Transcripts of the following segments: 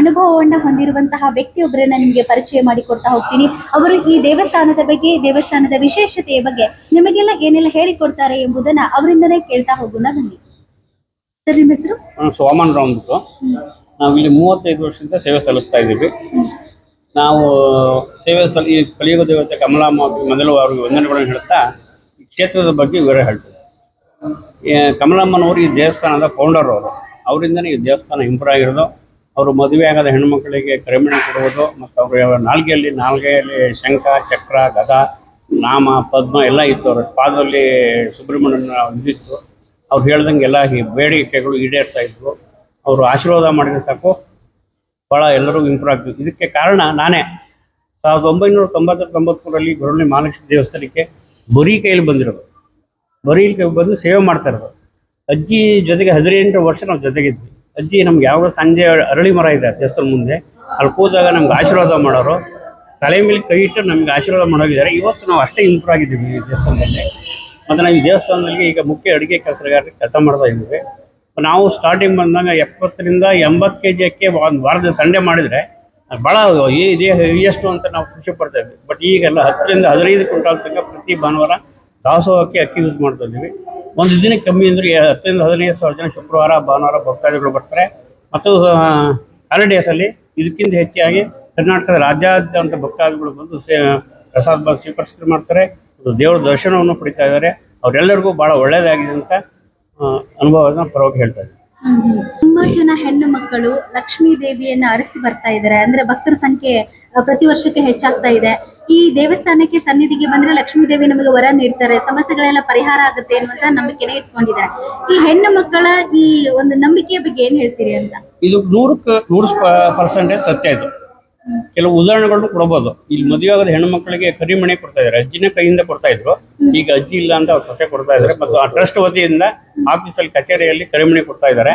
ಅನುಭವವನ್ನ ಹೊಂದಿರುವಂತಹ ವ್ಯಕ್ತಿಯೊಬ್ಬರನ್ನ ನಿಮಗೆ ಪರಿಚಯ ಮಾಡಿಕೊಡ್ತಾ ಹೋಗ್ತೀನಿ. ಅವರು ಈ ದೇವಸ್ಥಾನದ ಬಗ್ಗೆ ದೇವಸ್ಥಾನದ ವಿಶೇಷತೆಯ ಬಗ್ಗೆ ನಿಮಗೆಲ್ಲ ಏನೆಲ್ಲ ಹೇಳಿಕೊಡ್ತಾರೆ ಎಂಬುದನ್ನ ಅವರಿಂದನೇ ಕೇಳ್ತಾ ಹೋಗೋಣ ಬನ್ನಿ. ಸರ್ ನಿಮ್ಮ ಹೆಸರು? ಸೋಮನ್ ರಾವ್ ಅಂದ್ಬಿಟ್ಟು. ನಾವು ಇಲ್ಲಿ ಮೂವತ್ತೈದು ವರ್ಷದಿಂದ ಸೇವೆ ಸಲ್ಲಿಸ್ತಾ ಇದ್ದೀವಿ. ನಾವು ಸೇವೆ ಸಲ್ಲಿ ಈ ಕಲಿಯುಗ ದೇವತೆ ಕಮಲಾಮ್ಮ ಮೊದಲು ಅವ್ರಿಗೆ ವಂದನೆಗಳನ್ನು ಹೇಳ್ತಾ ಈ ಕ್ಷೇತ್ರದ ಬಗ್ಗೆ ವಿವರ ಹೇಳ್ತೀವಿ. ಕಮಲಮ್ಮನವರು ಈ ದೇವಸ್ಥಾನದ ಫೌಂಡರ್ ಅವರು. ಅವರಿಂದನೇ ಈ ದೇವಸ್ಥಾನ ಇಂಪ್ರೂವ್ ಆಗಿರೋದು. ಅವರು ಮದುವೆಯಾಗದ ಹೆಣ್ಣುಮಕ್ಕಳಿಗೆ ಕರಿಮಣಿ ಕೊಡುವುದು ಮತ್ತು ಅವರು ನಾಲ್ಗೆಯಲ್ಲಿ ನಾಲ್ಗೆಯಲ್ಲಿ ಶಂಖ, ಚಕ್ರ, ಗದ, ನಾಮ, ಪದ್ಮ ಎಲ್ಲ ಇತ್ತು. ಅವರ ಪಾದದಲ್ಲಿ ಸುಬ್ರಹ್ಮಣ್ಯನ ಇದಿತ್ತು ಅವ್ರು ಹೇಳ್ದಂಗೆ ಎಲ್ಲ ಈ ಬೇಡಿಕೆಗಳು ಈಡೇರ್ತಾ ಇದ್ವು. ಅವರು ಆಶೀರ್ವಾದ ಮಾಡಿದ್ರೆ ಸಾಕು. ಭಾಳ ಎಲ್ಲರೂ ಇಂಪ್ರೂವ್ ಆಗ್ತಿತ್ತು ಇದಕ್ಕೆ ಕಾರಣ ನಾನೇ. ಸಾವಿರದ ಒಂಬೈನೂರ ತೊಂಬತ್ತ ತೊಂಬತ್ಮೂರರಲ್ಲಿ ಗುರುಳಿ ಮಹಾಲಕ್ಷ್ಮಿ ದೇವಸ್ಥಾನಕ್ಕೆ ಬರೀ ಕೈಯಲ್ಲಿ ಬಂದಿರೋದು. ಬರೀ ಕೈ ಬಂದು ಸೇವೆ ಮಾಡ್ತಾ ಇರೋದು. ಅಜ್ಜಿ ಜೊತೆಗೆ ಹದಿನೆಂಟು ವರ್ಷ ನಾವು ಜೊತೆಗಿದ್ವಿ. ಅಜ್ಜಿ, ನಮ್ಗೆ ಯಾವಾಗ ಸಂಜೆ ಅರಳಿ ಮರ ಇದೆ ದೇವಸ್ಥಾನ ಮುಂದೆ. ಅಲ್ಲಿ ಕೂದಾಗ ನಮ್ಗೆ ಆಶೀರ್ವಾದ ಮಾಡೋರು. ತಲೆ ಮೇಲೆ ಕೈ ಇಟ್ಟು ನಮ್ಗೆ ಆಶೀರ್ವಾದ ಮಾಡೋಗಿದ್ದಾರೆ ಇವತ್ತು ನಾವು ಅಷ್ಟೇ ಇಂಪ್ರೂವ್ ಆಗಿದ್ದೀವಿ ಈ ದೇವಸ್ಥಾನದಲ್ಲಿ. ಮತ್ತು ನಾವು ಈ ದೇವಸ್ಥಾನದಲ್ಲಿ ಈಗ ಮುಖ್ಯ ಅಡುಗೆ ಕೆಲಸಗಾರ ಕೆಲಸ ಮಾಡ್ತಾ ಇದ್ದೀವಿ. ನಾವು ಸ್ಟಾರ್ಟಿಂಗ್ ಬಂದಾಗ ಎಪ್ಪತ್ತರಿಂದ ಎಂಬತ್ತು ಕೆ ಜಿ ಅಕ್ಕಿ ಒಂದು ವಾರದ ಸಂಡೆ ಮಾಡಿದರೆ ಭಾಳ ಎಷ್ಟು ಅಂತ ನಾವು ಖುಷಿ ಪಡ್ತಾ ಇದ್ವಿ ಬಟ್ ಈಗೆಲ್ಲ ಹತ್ತರಿಂದ ಹದಿನೈದು ಕ್ವಿಂಟಾಲ್ ತನಕ ಪ್ರತಿ ಭಾನುವಾರ ದಾಸೋಹಕ್ಕೆ ಅಕ್ಕಿ ಯೂಸ್ ಮಾಡ್ತಾ ಇದ್ದೀವಿ. ಒಂದು ದಿನಕ್ಕೆ ಕಮ್ಮಿ ಅಂದರೆ ಹತ್ತರಿಂದ ಹದಿನೈದು ಸಾವಿರ ಜನ ಶುಕ್ರವಾರ, ಭಾನುವಾರ ಭಕ್ತಾದಿಗಳು ಬರ್ತಾರೆ. ಮತ್ತು ಹಾಲಿಡೇಸಲ್ಲಿ ಇದಕ್ಕಿಂತ ಹೆಚ್ಚಾಗಿ ಕರ್ನಾಟಕದ ರಾಜ್ಯಾದ್ಯಂತ ಭಕ್ತಾದಿಗಳು ಬಂದು ಪ್ರಸಾದ ಭಾಗ ಸ್ವೀಕರಿಸಿ ಮಾಡ್ತಾರೆ. ದೇವರ ದರ್ಶನವನ್ನು ಪಡಿತಾ ಇದ್ದಾರೆ. ಅವರೆಲ್ಲರಿಗೂ ಬಹಳ ಒಳ್ಳೆಯದಾಗಿದೆ ಅಂತ ಅನುಭವನ ಪರವಾಗಿ ಹೇಳ್ತಾ ತುಂಬಾ ಜನ ಹೆಣ್ಣು ಮಕ್ಕಳು ಲಕ್ಷ್ಮೀ ದೇವಿಯನ್ನ ಅರಸಿ ಬರ್ತಾ ಇದ್ದಾರೆ. ಅಂದ್ರೆ ಭಕ್ತರ ಸಂಖ್ಯೆ ಪ್ರತಿ ವರ್ಷಕ್ಕೆ ಹೆಚ್ಚಾಗ್ತಾ ಇದೆ. ಈ ದೇವಸ್ಥಾನಕ್ಕೆ ಸನ್ನಿಧಿಗೆ ಬಂದ್ರೆ ಲಕ್ಷ್ಮೀ ದೇವಿ ನಮಗೆ ವರ ನೀಡ್ತಾರೆ ಸಮಸ್ಯೆಗಳೆಲ್ಲ ಪರಿಹಾರ ಆಗುತ್ತೆ ಅನ್ನುವಂತ ನಂಬಿಕೆನೆ ಇಟ್ಕೊಂಡಿದ್ದಾರೆ. ಈ ಹೆಣ್ಣು ಮಕ್ಕಳ ಈ ಒಂದು ನಂಬಿಕೆಯ ಬಗ್ಗೆ ಏನ್ ಹೇಳ್ತೀರಿ ಅಂತ? ಇದು ನೂರಕ್ಕೆ ನೂರು ಪರ್ಸೆಂಟೇಜ್ ಸತ್ಯ ಇದು. ಕೆಲವು ಉದಾಹರಣೆಗಳನ್ನು ಕೊಡಬಹುದು ಇಲ್ಲಿ ಮದುವೆ ಆಗದ ಹೆಣ್ಣು ಮಕ್ಕಳಿಗೆ ಕರಿಮಣೆ ಕೊಡ್ತಾ ಇದ್ದಾರೆ ಅಜ್ಜಿನ ಕೈಯಿಂದ ಕೊಡ್ತಾ ಇದ್ರು. ಈಗ ಅಜ್ಜಿ ಇಲ್ಲ ಅಂತ ಅವ್ರ ಸೊಸೆ ಕೊಡ್ತಾ ಇದ್ದಾರೆ ಮತ್ತು ಆ ಟ್ರಸ್ಟ್ ವತಿಯಿಂದ ಆಫೀಸಲ್ಲಿ ಕಚೇರಿಯಲ್ಲಿ ಕರಿಮಣಿ ಕೊಡ್ತಾ ಇದ್ದಾರೆ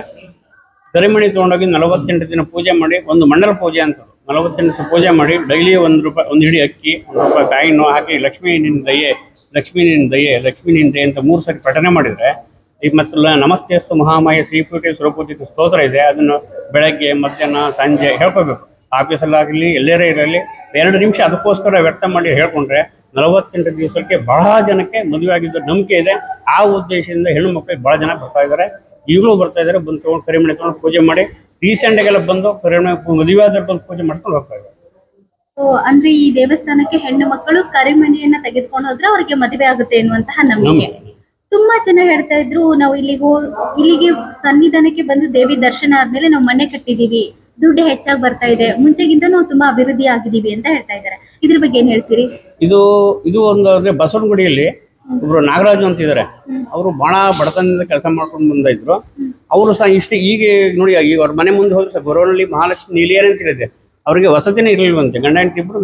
ಕರಿಮಣಿ ತಗೊಂಡೋಗಿ ನಲವತ್ತೆಂಟು ದಿನ ಪೂಜೆ ಮಾಡಿ ಒಂದು ಮಂಡಲ ಪೂಜೆ ಅಂತ. ನಲವತ್ತೆಂಟು ಪೂಜೆ ಮಾಡಿ ಡೈಲಿ ಒಂದು ರೂಪಾಯಿ, ಒಂದು ಹಿಡಿ ಅಕ್ಕಿ, ಒಂದು ರೂಪಾಯಿ ಕಾಯಿನ್ನು ಹಾಕಿ ಲಕ್ಷ್ಮೀ ನಿನ್ನ ದಯೆ, ಲಕ್ಷ್ಮೀ ನಿನ್ನ ದಯೆ, ಲಕ್ಷ್ಮೀ ನಿನ್ನ ದಯೆ ಅಂತ ಮೂರು ಸರಿ ಪಠನೆ ಮಾಡಿದರೆ, ಈ ಮತ್ತು ನಮಸ್ತೆ ನಮಸ್ತೆಸ್ತು ಮಹಾಮಾಯ ಶ್ರೀಪೂಟಿ ಸುರಪೂಜಿತ ಸ್ತೋತ್ರ ಇದೆ, ಅದನ್ನು ಬೆಳಗ್ಗೆ, ಮಧ್ಯಾಹ್ನ, ಸಂಜೆ ಹೇಳ್ಕೋಬೇಕು. ಆಫೀಸಲ್ಲಾಗಲಿ ಎಲ್ಲರೇ ಇರಲಿ, ಎರಡು ನಿಮಿಷ ಅದಕ್ಕೋಸ್ಕರ ವ್ಯರ್ಥ ಮಾಡಿ ಹೇಳ್ಕೊಂಡ್ರೆ ನಲವತ್ತೆಂಟು ದಿವಸಕ್ಕೆ ಬಹಳ ಜನಕ್ಕೆ ಮದುವೆ ಆಗಿದ್ದ ನಂಬಿಕೆ ಇದೆ. ಆ ಉದ್ದೇಶದಿಂದ ಹೆಣ್ಣು ಮಕ್ಕಳಿಗೆ ಬಹಳ ಜನ ಬರ್ತಾ ಇದ್ದಾರೆ. ಈಗಲೂ ಬರ್ತಾ ಇದ್ದಾರೆ. ಬಂದು ತೊಗೊಂಡು ಕರಿಮಣಿ ತೊಗೊಂಡು ಪೂಜೆ ಮಾಡಿ ರೀಸೆಂಟಾಗೆಲ್ಲ ಬಂದು ಮದುವೆ ಬಂದು ಪೂಜೆ ಮಾಡ್ಕೊಂಡು ಹೋಗ್ತಾ ಇದ್ದಾರೆ. ಅಂದ್ರೆ ಈ ದೇವಸ್ಥಾನಕ್ಕೆ ಹೆಣ್ಣು ಮಕ್ಕಳು ಕರಿಮಣಿಯನ್ನ ತೆಗೆದುಕೊಂಡು ಹೋದ್ರೆ ಅವ್ರಿಗೆ ಮದುವೆ ಆಗುತ್ತೆ ಎನ್ನುವಂತಹ ನಂಬಿಕೆ. ತುಂಬಾ ಜನ ಹೇಳ್ತಾ ಇದ್ರು ನಾವು ಇಲ್ಲಿಗೆ ಹೋ- ಇಲ್ಲಿಗೆ ಸನ್ನಿಧಾನಕ್ಕೆ ಬಂದು ದೇವಿ ದರ್ಶನ ಆದ್ಮೇಲೆ ನಾವು ಮನೆ ಕಟ್ಟಿದೀವಿ ದುಡ್ಡು ಹೆಚ್ಚಾಗಿ ಬರ್ತಾ ಇದೆ ಮುಂಚೆಗಿಂತ ನಾವು ತುಂಬಾ ಅಭಿವೃದ್ಧಿ ಆಗಿದೀವಿ ಅಂತ ಹೇಳ್ತಾ ಇದ್ದಾರೆ. ಇದ್ರ ಬಗ್ಗೆ ಏನ್ ಹೇಳ್ತೀರಿ? ಇದು ಇದು ಒಂದು ಅಂದ್ರೆ ಬಸವನಗುಡಿಯಲ್ಲಿ ಒಬ್ರು ನಾಗರಾಜು ಅಂತ ಇದ್ದಾರೆ ಅವರು ಬಹಳ ಬಡತನದಿಂದ ಕೆಲಸ ಮಾಡ್ಕೊಂಡು ಬಂದಿದ್ರು. ಅವರು ಸಹ ಇಷ್ಟು ಈಗ ನೋಡಿ ಈಗ ಅವ್ರ ಮನೆ ಮುಂದೆ ಹೋದ್ರೆ ಗೊರವನಹಳ್ಳಿ ಮಹಾಲಕ್ಷ್ಮಿ ನೀಲಿಯರ್ ಅಂತ ಹೇಳಿದೆ ಅವರಿಗೆ ವಸತಿನೇ ಇರಲಿಲ್ವಂತೆ. ಗಂಡ, ಹೆಂಡತಿ ಇಬ್ರು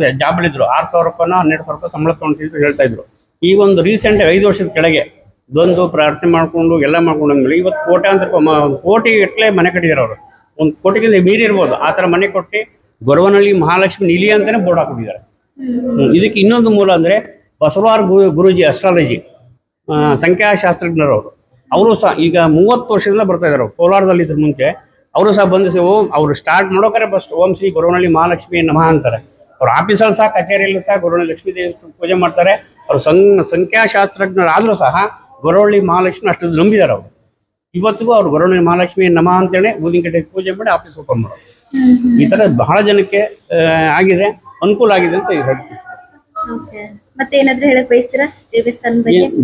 ಇದ್ರು. ಆರು ಸಾವಿರ ರೂಪಾಯಿನ ಹನ್ನೆರಡು ಸಾವಿರ ರೂಪಾಯಿ ಸಂಬಳ ತೊಗೊಂಡಿದ್ರು ಹೇಳ್ತಾ ಇದ್ರು. ಈ ಒಂದು ರೀಸೆಂಟ್ ಐದು ವರ್ಷದ ಕೆಳಗೆ ಬಂದು ಪ್ರಾರ್ಥನೆ ಮಾಡ್ಕೊಂಡು ಎಲ್ಲ ಮಾಡ್ಕೊಂಡು ಅಂದ್ಮೇಲೆ ಇವತ್ತು ಕೋಟ್ಯಾಂತರ ಅಂತ ಕೋಟಿ ಇಟ್ಲೆ ಮನೆ ಕಟ್ಟಿದ್ದಾರೆ ಅವರು. ಒಂದು ಕೋಟಿಗಿಂತ ಮೀರಿರ್ಬೋದು ಆ ಥರ ಮನೆ ಕೊಟ್ಟು ಗೊರವನಹಳ್ಳಿ ಮಹಾಲಕ್ಷ್ಮಿ ನೀಲಿ ಅಂತಾನೆ ಬೋರ್ಡ್ ಹ್ಮ್. ಇದಕ್ಕೆ ಇನ್ನೊಂದು ಮೂಲ ಅಂದರೆ ಬಸವಾರ್ ಗುರು, ಗುರೂಜಿ ಅಸ್ಟ್ರಾಲಜಿ ಸಂಖ್ಯಾಶಾಸ್ತ್ರಜ್ಞರು ಅವರು ಸಹ ಈಗ ಮೂವತ್ತು ವರ್ಷದಿಂದ ಬರ್ತಾ ಇದ್ದಾರೆ. ಕೋಲಾರದಲ್ಲಿ ಇದ್ರ ಮುಂಚೆ ಅವರು ಸಹ ಬಂದು ಓಂ ಅವರು ಸ್ಟಾರ್ಟ್ ಮಾಡೋಕರೆ ಫಸ್ಟ್ ಓಂ ಶ್ರೀ ಗುರುವನಹಳ್ಳಿ ಮಹಾಲಕ್ಷ್ಮಿ ನಮಃ ಅಂತಾರೆ. ಅವ್ರ ಆಫೀಸಲ್ಲಿ ಸಹ ಕಚೇರಿಯಲ್ಲೂ ಸಹ ಗುರುವನಹಳ್ಳಿ ಲಕ್ಷ್ಮೀ ದೇವಿ ಪೂಜೆ ಮಾಡ್ತಾರೆ. ಅವರು ಸಂ ಸಂಖ್ಯಾಶಾಸ್ತ್ರಜ್ಞರಾದರೂ ಸಹ ಗುರುವಳ್ಳಿ ಮಹಾಲಕ್ಷ್ಮಿ ಅಷ್ಟು ನಂಬಿದ್ದಾರೆ ಅವರು. ಇವತ್ತಿಗೂ ಅವ್ರು ಗೊರವಳ್ಳಿ ಮಹಾಲಕ್ಷ್ಮಿ ನಮಃ ಅಂತೇಳಿ ಊದಿನ ಕಟ್ಟೆ ಪೂಜೆ ಮಾಡಿ ಆಫೀಸ್ ಓಪನ್ ಮಾಡೋರು. ಈ ತರ ಬಹಳ ಜನಕ್ಕೆ ಆಗಿದೆ ಅನುಕೂಲ ಆಗಿದೆ ಅಂತ ಹೇಳ್ತೀವಿ ಓಕೆ ಮತ್ತೆ ಏನಾದ್ರೂ ಹೇಳಕ್ ಬಯಸ್ತೀರಾ? ದೇವಸ್ಥಾನ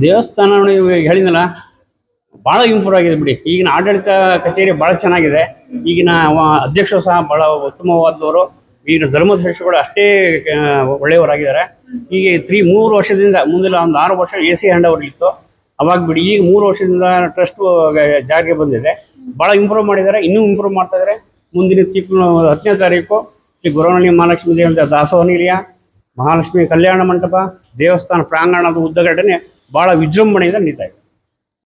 ದೇವಸ್ಥಾನ ನೋಡಿ ಹೇಳಿದ್ನಲ್ಲ ಭಾಳ ಇಂಪ್ರೂವ್ ಆಗಿದೆ ಬಿಡಿ. ಈಗಿನ ಆಡಳಿತ ಕಚೇರಿ ಭಾಳ ಚೆನ್ನಾಗಿದೆ. ಈಗಿನ ಅಧ್ಯಕ್ಷರು ಸಹ ಭಾಳ ಉತ್ತಮವಾದವರು. ಈಗಿನ ಧರ್ಮಾಧ್ಯಕ್ಷಗಳು ಅಷ್ಟೇ ಒಳ್ಳೆಯವರಾಗಿದ್ದಾರೆ. ಈಗ ತ್ರೀ ಮೂರು ವರ್ಷದಿಂದ ಮುಂದಿನ ಒಂದು ಆರು ವರ್ಷ ಎ ಸಿ ಹ್ಯಾಂಡ್ ಓವರ್ ಇತ್ತು. ಅವಾಗ ಬಿಡಿ, ಈಗ ಮೂರು ವರ್ಷದಿಂದ ಟ್ರಸ್ಟ್ ಜಾರಿಗೆ ಬಂದಿದೆ. ಭಾಳ ಇಂಪ್ರೂವ್ ಮಾಡಿದ್ದಾರೆ. ಇನ್ನೂ ಇಂಪ್ರೂವ್ ಮಾಡ್ತಾ ಇದ್ದಾರೆ. ಮುಂದಿನ ತಿಂಗಳು, ಹತ್ತನೇ ತಾರೀಕು ಶ್ರೀ ಗುರುವನಹಳ್ಳಿ ಮಹಾಲಕ್ಷ್ಮಿ ದೇವಂತ ದಾಸೋಹ ನಿಲಯ, ಮಹಾಲಕ್ಷ್ಮಿ ಕಲ್ಯಾಣ ಮಂಟಪ, ದೇವಸ್ಥಾನ ಪ್ರಾಂಗಣದ ಉದ್ಘಾಟನೆ ಭಾಳ ವಿಜೃಂಭಣೆಯಿಂದ ನಡೀತಾ ಇದೆ.